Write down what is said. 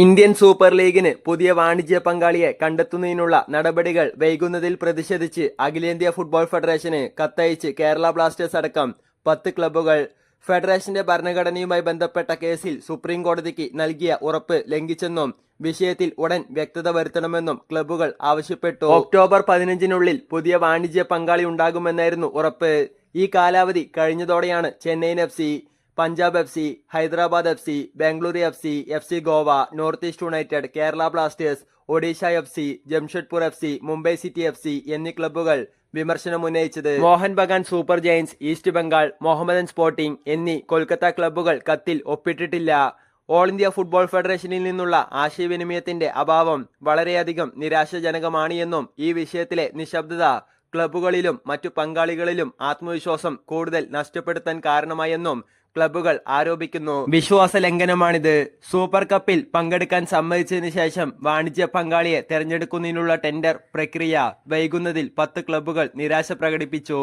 Indian super ലീഗിന് പുതിയ വാണിജ്യ പങ്കാളിയെ കണ്ടെത്തുന്നതിനുള്ള നടപടികൾ വൈകുന്നതിൽ പ്രതിഷേധിച്ച് അഖിലേന്ത്യാ ഫുട്ബോൾ ഫെഡറേഷന് കത്തയച്ച് കേരള ബ്ലാസ്റ്റേഴ്സ് അടക്കം പത്ത് ക്ലബ്ബുകൾ. ഫെഡറേഷന്റെ ഭരണഘടനയുമായി ബന്ധപ്പെട്ട കേസിൽ സുപ്രീം കോടതിക്ക് നൽകിയ ഉറപ്പ് ലംഘിച്ചെന്നും വിഷയത്തിൽ ഉടൻ വ്യക്തത വരുത്തണമെന്നും ക്ലബ്ബുകൾ ആവശ്യപ്പെട്ടു. ഒക്ടോബർ പതിനഞ്ചിനുള്ളിൽ പുതിയ വാണിജ്യ പങ്കാളി ഉണ്ടാകുമെന്നായിരുന്നു ഉറപ്പ്. ഈ കാലാവധി കഴിഞ്ഞതോടെയാണ് Chennaiyin F Punjab F C Hyderabad F C Bengaluru F C F C Goa North East United Kerala Blasters Odisha F C Jamshedpur F C Mumbai City F C എന്നീ ക്ലബ്ബുകൾ വിമർശനം ഉന്നയിച്ചത്. Mohun Bagan Super Giants East Bengal Mohammedan Sporting എന്നീ കൊൽക്കത്ത ക്ലബ്ബുകൾ കത്തിൽ ഒപ്പിട്ടിട്ടില്ല. All India football ഫെഡറേഷനിൽ നിന്നുള്ള ആശയവിനിമയത്തിന്റെ അഭാവം വളരെയധികം നിരാശാജനകമാണ് എന്നും ഈ വിഷയത്തിലെ നിശബ്ദത ക്ലബ്ബുകളിലും മറ്റു പങ്കാളികളിലും ആത്മവിശ്വാസം കൂടുതൽ നഷ്ടപ്പെടുത്താൻ കാരണമായെന്നും ക്ലബ്ബുകൾ ആരോപിക്കുന്നു. വിശ്വാസ ലംഘനമാണിത്. സൂപ്പർ കപ്പിൽ പങ്കെടുക്കാൻ സമ്മതിച്ചതിന് ശേഷം വാണിജ്യ പങ്കാളിയെ തെരഞ്ഞെടുക്കുന്നതിനുള്ള ടെൻഡർ പ്രക്രിയ വൈകുന്നതിൽ പത്ത് ക്ലബ്ബുകൾ നിരാശ പ്രകടിപ്പിച്ചു.